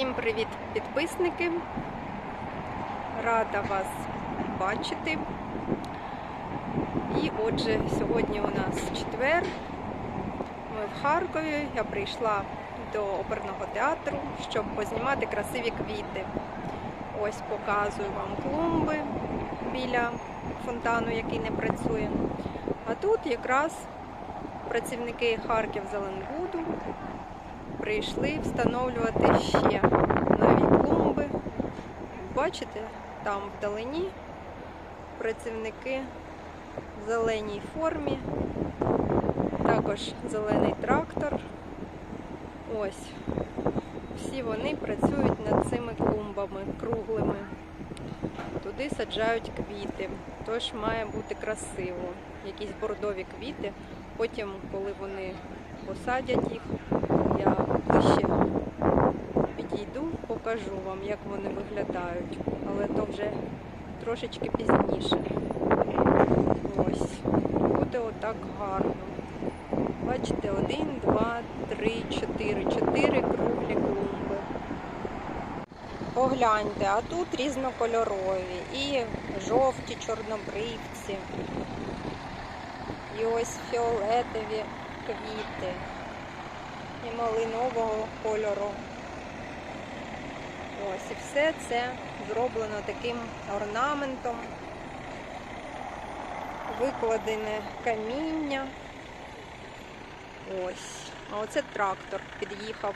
Всім привіт, підписники! Рада вас бачити. І отже, сьогодні у нас четвер. Ми в Харкові. Я прийшла до оперного театру, щоб познімати красиві квіти. Ось показую вам клумби біля фонтану, який не працює. А тут якраз працівники Харків Зеленбуду прийшли встановлювати ще нові клумби. Бачите, там вдалині працівники в зеленій формі, також зелений трактор. Ось. Всі вони працюють над цими клумбами круглими. Туди саджають квіти, тож має бути красиво. Якісь бордові квіти. Потім, коли вони посадять їх, я ближче підійду, покажу вам, як вони виглядають, але то вже трошечки пізніше. Ось, буде отак гарно. Бачите, один, два, три, чотири. Чотири круглі клумби. Погляньте, а тут різнокольорові і жовті чорнобривці, і ось фіолетові квіти і малинового кольору. Ось і все це зроблено таким орнаментом, викладене каміння. Ось. А оце трактор під'їхав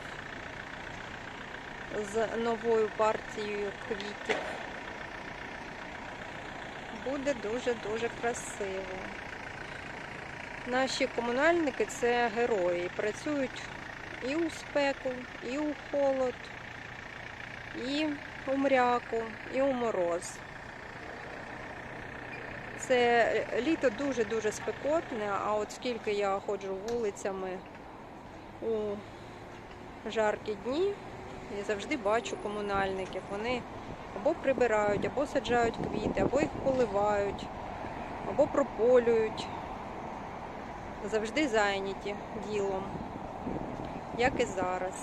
з новою партією квітів. Буде дуже-дуже красиво. Наші комунальники це герої. Працюють і у спеку, і у холод, і у мряку, і у мороз. Це літо дуже-дуже спекотне, а от скільки я ходжу вулицями у жаркі дні, я завжди бачу комунальників. Вони або прибирають, або саджають квіти, або їх поливають, або прополюють. Завжди зайняті ділом, як і зараз.